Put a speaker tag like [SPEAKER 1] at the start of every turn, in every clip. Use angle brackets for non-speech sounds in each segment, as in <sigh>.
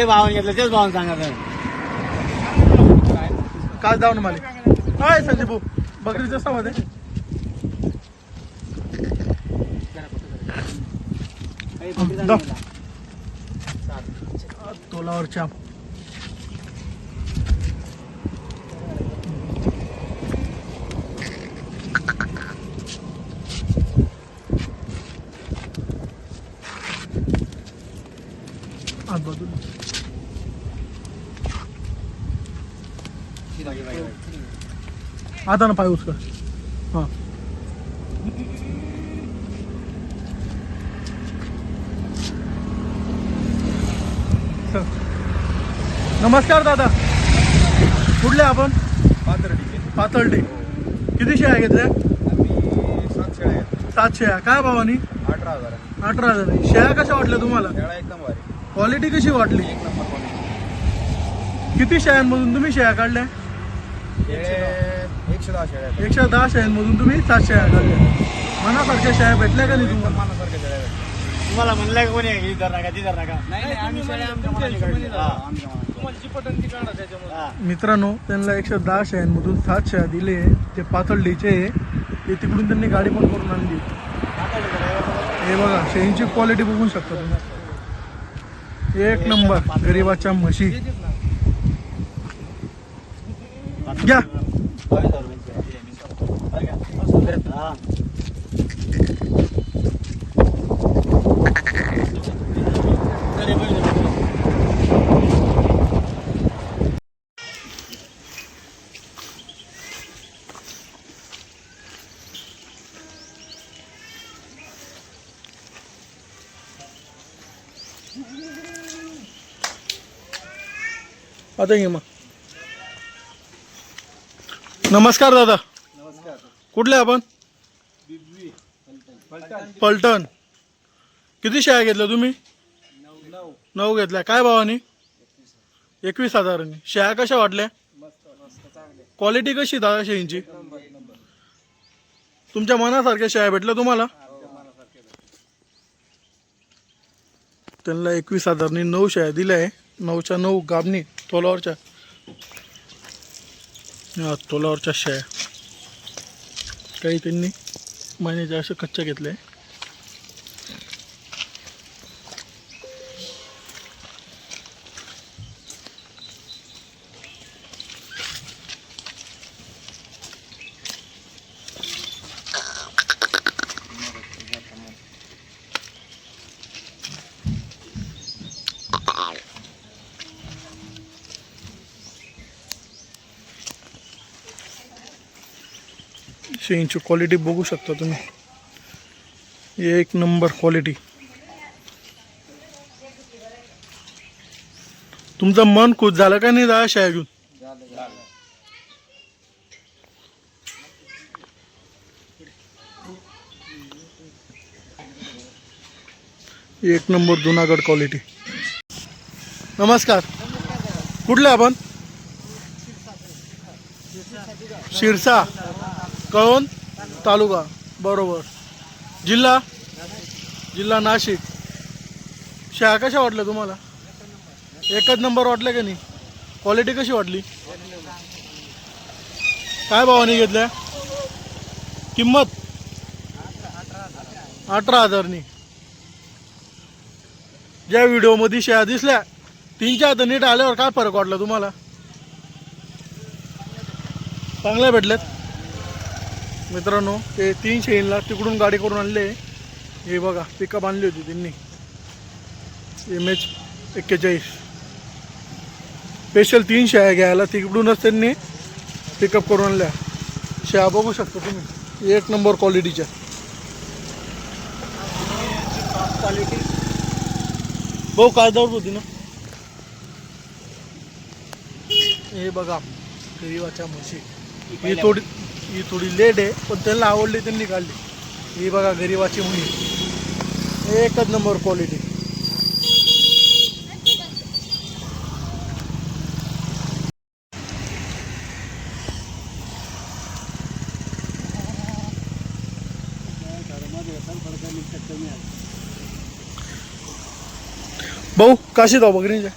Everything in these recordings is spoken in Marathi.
[SPEAKER 1] जे भावाने घेतलं तेच भावाने सांगायचं
[SPEAKER 2] काल जाऊन मला. काय संजय भाऊ. सवाद आहे दा. तोलावर चाप आत बाजूला आता ना पाय उचका हां. नमस्कार दादा. कुठले आपण? पातळडी किती शेळ्या घेतल्या सात शेळ्या काय भावानी?
[SPEAKER 3] अठरा हजार
[SPEAKER 2] अठरा हजार शेळ्या कशा वाटल्या तुम्हाला?
[SPEAKER 3] एकदम भारी.
[SPEAKER 2] क्वालिटी कशी वाटली?
[SPEAKER 3] एक नंबर क्वालिटी
[SPEAKER 2] किती शेळ्यांमधून तुम्ही शेळ्या काढल्या?
[SPEAKER 3] एकशे दहा शेळ्या आहेत.
[SPEAKER 2] एकशे दहा शेळ्यांमधून तुम्ही सात शेळ्या काढल्या. मनासारख्या शेळ्या भेटल्या का नाही तुम्हाला?
[SPEAKER 3] मानासारख्या शेळ्या.
[SPEAKER 1] तुम्हाला म्हणलं का कोणी ही धर नका ती धर नका.
[SPEAKER 3] नाही नाही आम्ही शेळ्या आमच्या मनाने काढल्या. आमच्या मनाने.
[SPEAKER 2] मित्रांनो त्यांना एकशे दहा शेळ्यांमधून सात शेळ्या दिले ते पातळडीचे ते तिकडून त्यांनी गाडी पण करून आणली. हे बघा शेळींची क्वालिटी बघू शकता तुम्ही. एक नंबर गरीबाच्या म्हशी. घ्या. आता घे मग. नमस्कार दादा. कुठले आपण? पलटण. किती शाळा घेतल्या तुम्ही? नऊ घेतल्या. काय भावानी? एकवीस हजारांनी. शाळा कशा वाटल्या? क्वालिटी कशी दादा शेळींची तुमच्या मनासारख्या शाळा भेटल्या तुम्हाला? त्यांना एकवीस हजारनी नऊ शाळा दिल्या आहे. नऊच्या नऊ गाबणी तोलावरच्या. हा, तोलावरच्या शेळ्या काही त्यांनी महिन्याच्या अशा कच्च्या घेतल्या. शेळींची क्वालिटी बघू शकता तुम्ही. एक नंबर क्वालिटी तुमचं मन खुश झालं का नाही दहा शेळ्या घेऊन एक नंबर जुनागड क्वालिटी नमस्कार. कुठलं आपण? शिरसा. कळवण तालुका बरोबर. जिल्हा? जिल्हा नाशिक. शाळा कशा वाटल्या तुम्हाला? एकच नंबर वाटलं का नाही? क्वालिटी कशी वाटली? काय भावाने घेतल्या? किंमत? अठरा हजारनी. ज्या व्हिडिओमध्ये शेळ्या दिसल्या तीनच्या हात नीट आल्यावर काय फरक वाटला तुम्हाला? चांगल्या भेटल्यात. मित्रांनो ते तीन इनला तिकडून गाडी करून आणले. हे बघा पिकअप आणली होती त्यांनी. एम एच एक्केचाळीस. स्पेशल तीन शेळ्या घ्यायला तिकडूनच त्यांनी पिकअप करून आणल्या. शेळ्या बघू शकता तुम्ही. एक नंबर क्वालिटीच्या क्वालिटी भाऊ काय दौड होती ना? हे बघा गरीबाच्या म्हशी. ही थोडी ही थोडी लेट आहे पण त्यांना आवडली त्यांनी काढली ही बघा गरीबाची म्हशी एकच नंबर क्वालिटी भाऊ काशी जाऊ बकरीच्या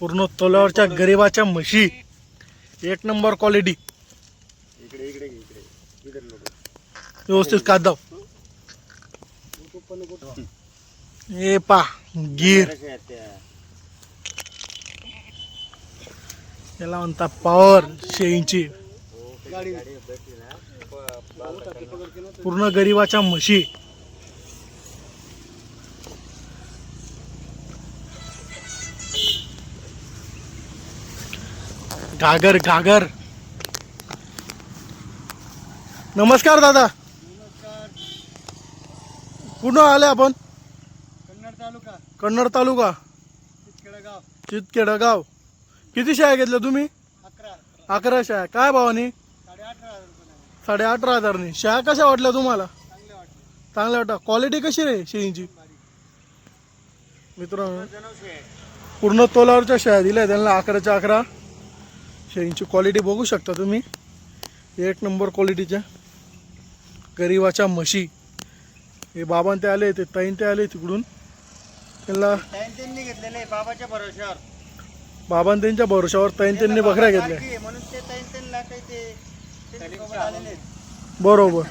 [SPEAKER 2] पूर्ण तोल्यावरच्या गरिबाच्या म्हशी. एक नंबर क्वालिटी.
[SPEAKER 1] इकडे इकडे इकडे इकडे
[SPEAKER 2] व्यवस्थित कादव ए पा गिर. याला म्हणता पॉवर शेळींची. पूर्ण गरिबाच्या म्हशी. घागर घागर. नमस्कार दादा. कुठं आले आपण?
[SPEAKER 1] कन्नड तालुका.
[SPEAKER 2] कन्नड तालुका.
[SPEAKER 1] खेडगाव
[SPEAKER 2] चितखेडा गाव किती शाळा घेतल्या तुम्ही?
[SPEAKER 1] अकरा.
[SPEAKER 2] शाळा. काय भावानी
[SPEAKER 1] साडे अठरा
[SPEAKER 2] हजारनी. शाळा कशा वाटल्या तुम्हाला? चांगल्या वाटतं क्वालिटी कशी रे शेळींची? मित्रांनो. पूर्ण तोलावरच्या शेळ्या दिल्या त्यांना अकराच्या अकरा. शेळींची क्वालिटी बघू शकता तुम्ही. एक नंबर क्वालिटीच्या गरिबाच्या म्हशी. हे बाबां ते आले ते ताईन ते आले तिकडून. त्यांना
[SPEAKER 1] त्यांनी घेतलेले बाबाच्या भरोश्यावर.
[SPEAKER 2] बाबां त्यांच्या भरोशावर ताईन त्यांनी बकऱ्या घेतल्या.
[SPEAKER 1] म्हणून ते ताईन त्यांना काही ते.
[SPEAKER 2] बरोबर.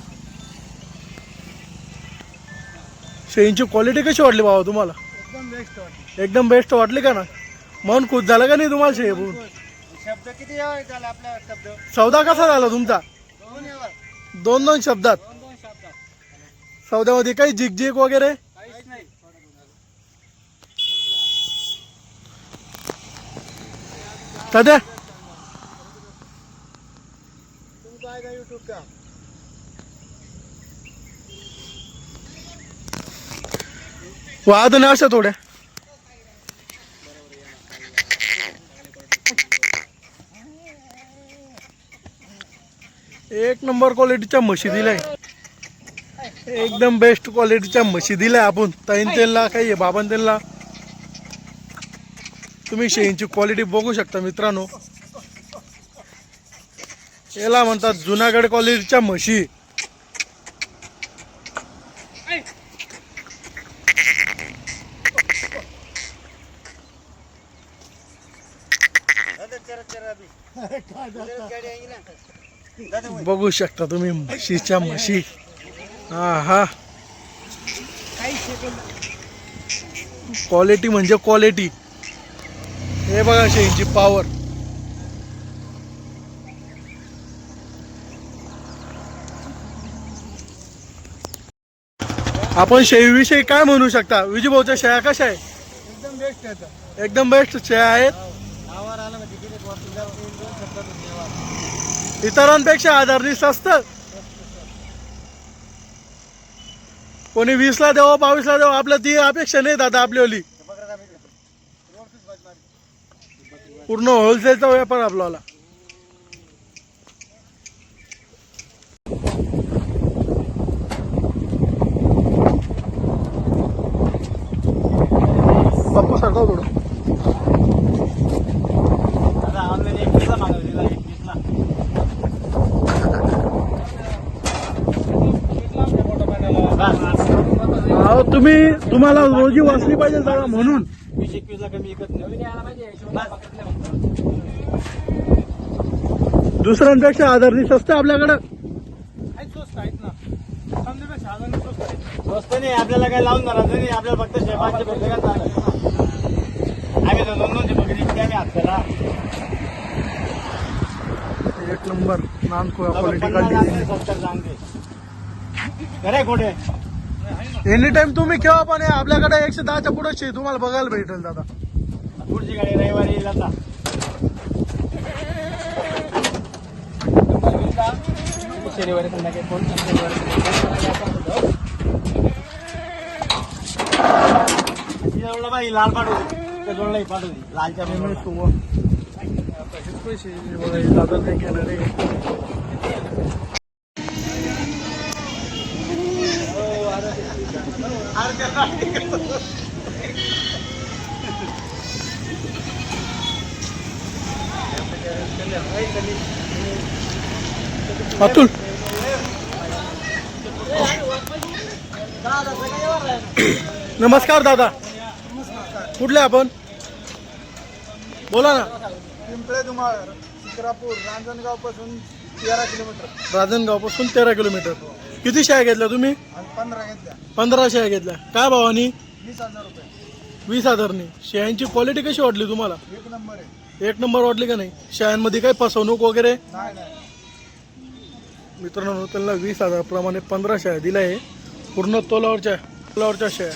[SPEAKER 2] शेळींची क्वालिटी कशी वाटली बाबा तुम्हाला?
[SPEAKER 1] एकदम बेस्ट वाटले.
[SPEAKER 2] एकदम बेस्ट वाटली का ना? मन खुश झालं का नाही तुम्हाला शेळी बघून
[SPEAKER 1] शब्द किती झाला आपला शब्द?
[SPEAKER 2] सौदा कसा झाला तुमचा?
[SPEAKER 1] दोन यावर
[SPEAKER 2] दोन दोन शब्दात?
[SPEAKER 1] दोन दोन शब्द
[SPEAKER 2] सौद्यामध्ये काही जिगजिग वगैरे?
[SPEAKER 1] काहीच नाही.
[SPEAKER 2] सध्या?
[SPEAKER 1] तुमचं आहे का
[SPEAKER 2] वाद अशा थोड्या एक नंबर क्वालिटीच्या म्हशी दिलाय एकदम बेस्ट क्वालिटीच्या म्हशी दिल्या आपण. ताईन तेलला काही आहे बाबान तेलला. तुम्ही शेळींची क्वालिटी बघू शकता मित्रांनो. याला म्हणतात जुनागड क्वालिटीच्या म्हशी <laughs> बघू शकता तुम्ही म्हशीच्या म्हशी. हा हा क्वालिटी म्हणजे क्वालिटी हे बघा शेळीची पॉवर आपण शेळीविषयी काय म्हणू शकता? विजूभाऊच्या शेळ्या कशा आहे
[SPEAKER 1] एकदम बेस्ट आहे
[SPEAKER 2] एकदम बेस्ट शेळ्या आहेत
[SPEAKER 1] आवार आला म्हणजे किती वरती जाऊन एक दोन शब्दात होते आवार.
[SPEAKER 2] इतरांपेक्षा आधारणी स्वस्त कोणी वीसला देवा बावीसला देवा आपल्या ती अपेक्षा नाही दादा
[SPEAKER 1] आपली
[SPEAKER 2] पूर्ण होलसेलचा व्यापार आपल्याला. पप्पू सारखा थोडं
[SPEAKER 1] दादा ऑनलाईन एकवीसला मागवलं तिला एकवीसला बस.
[SPEAKER 2] अहो तुम्ही तुम्हाला रोजी वाचली पाहिजे दादा म्हणून.
[SPEAKER 1] वीस एकवीसला कमी एकत नाही.
[SPEAKER 2] दुसऱ्यांपेक्षा आधारणी स्वस्त आपल्याकडं.
[SPEAKER 3] आहेत स्वस्त आहेत ना स्वस्त
[SPEAKER 1] नाही आपल्याला काय लावून धरायचं नाही आपल्याला फक्त शे- पाचशे रुपये का चालेल. आम्ही तर दोन दोनशे आम्ही हाताला
[SPEAKER 2] एक नंबर नानकोया क्वालिटी काढली
[SPEAKER 1] सत्तर सांगते खरे खोटे.
[SPEAKER 2] एनी टाइम तुम्ही केव्हा पण. आपल्याकडे एकशे दहाच्या पुढे तुम्हाला बघायला भेटेल दादा.
[SPEAKER 1] पुढची गाडी रविवारी आता. शनिवारी संध्याकाळी फोन बाई लाल पाठवली जोडला पाठवली लालच्या मेमरी
[SPEAKER 2] पैसे. दादा नाही घेणार. अतुल. नमस्कार दादा. कुठले आपण? बोला ना.
[SPEAKER 1] पिंपळे धुमाळ शिक्रापूर रांजणगावपासून तेरा किलोमीटर.
[SPEAKER 2] राजनगावपासून तेरा किलोमीटर. किती शेळ्या घेतल्या तुम्ही?
[SPEAKER 1] आणि पंधरा घेतल्या.
[SPEAKER 2] पंधरा शेळ्या घेतल्या. काय भावानी?
[SPEAKER 1] वीस हजार रुपये.
[SPEAKER 2] वीस हजारनी. शेळ्यांची क्वालिटी कशी वाटली तुम्हाला?
[SPEAKER 1] एक नंबर आहे.
[SPEAKER 2] एक नंबर वाटली का नाही? शेळ्यांमध्ये काही फसवणूक वगैरे?
[SPEAKER 1] नाही नाही.
[SPEAKER 2] मित्रांनो त्यांना वीस हजारप्रमाणे पंधरा शेळ्या दिल्या आहे. पूर्ण तोलावरच्या तोलावरच्या शेळ्या.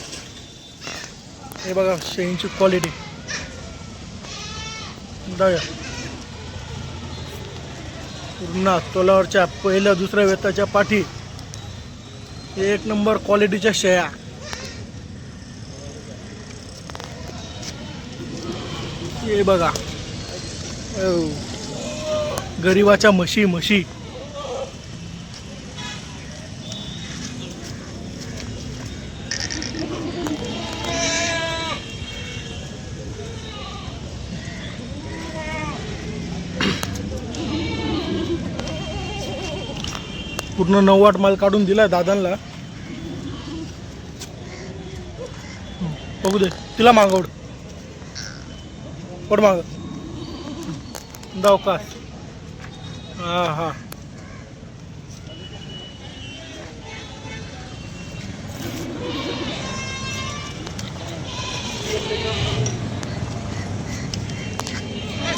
[SPEAKER 2] हे बघा शेळींची क्वालिटी जाऊया पूर्ण तोलावरच्या पहिल्या दुसऱ्या वेताच्या पाठी. एक नंबर क्वालिटीच्या शेळ्या. हे बघा. गरीबाच्या गरिबाच्या म्हशी म्हशी. पूर्ण नव्वाट माल काढून दिला दादांना. बघू दे. तिला मागवड कोण माग. दवकास हा हा.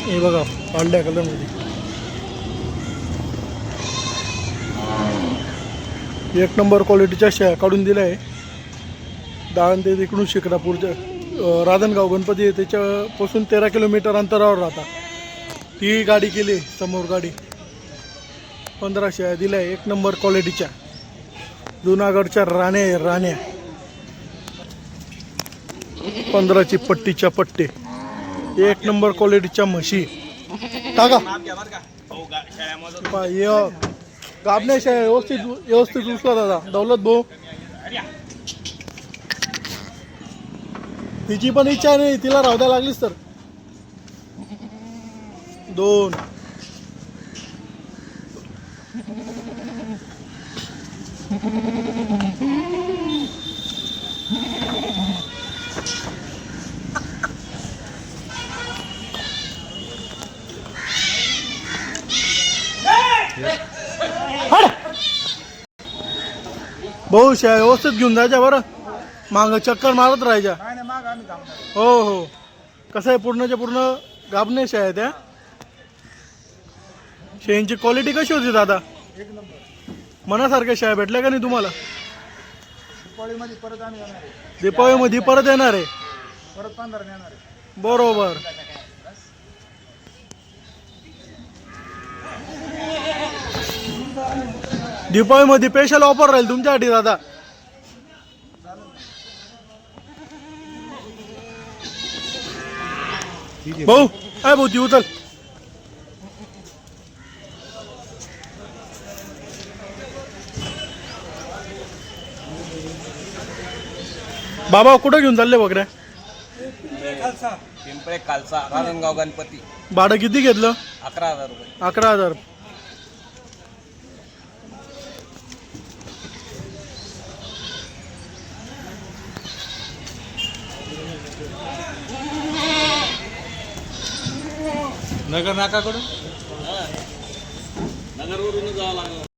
[SPEAKER 2] हे बघा पांढऱ्या कलरमध्ये. एक नंबर क्वालिटीच्या शेळ्या काढून दिल्या. आहे दहाण ते इकडून शिक्रापूरच्या राधनगाव गणपती आहे. त्याच्यापासून तेरा किलोमीटर अंतरावर राहता ती गाडी केली समोर गाडी. पंधराशे दिल्या एक नंबर क्वालिटीच्या. जुनागडच्या राण्या आहे राण्या. पंधराची पट्टीच्या पट्टे. एक नंबर क्वालिटीच्या म्हशी. टाका. पहा, व्यवस्थित व्यवस्थित उचला दादा. दौलत भाऊ. तिची पण इच्छा नाही तिला राहू द्या लागलीच तर. दोन. भाऊ व्यवस्थित घेऊन जायच्या बरं. माग चक्कर मारत राहायच्या.
[SPEAKER 1] आम्ही थांबणार.
[SPEAKER 2] हो हो. कसं आहे पूर्णच्या पूर्ण गाबणे शेळ्या आहेत त्या शेळींची क्वालिटी कशी होती दादा?
[SPEAKER 1] एक नंबर.
[SPEAKER 2] मनासारख्या शेळ्या भेटल्या का नाही तुम्हाला?
[SPEAKER 1] दिपाळीमध्ये परत आम्ही येणार आहे.
[SPEAKER 2] परत येणार आहे?
[SPEAKER 1] परत पंधरा येणार आहे.
[SPEAKER 2] बरोबर. स्पेशल ऑफर राहील तुमच्यासाठी दादा. भाऊ काय भाऊ ती उचल. बाबा कुठं घेऊन चालले बकऱ्या?
[SPEAKER 3] पिंपळे खालसा राजनगाव गणपती.
[SPEAKER 2] भाडं किती घेतलं?
[SPEAKER 3] अकरा हजार रुपये.
[SPEAKER 2] अकरा हजार.
[SPEAKER 3] नगर नाकाकडून नगरवरून जावं लागलं.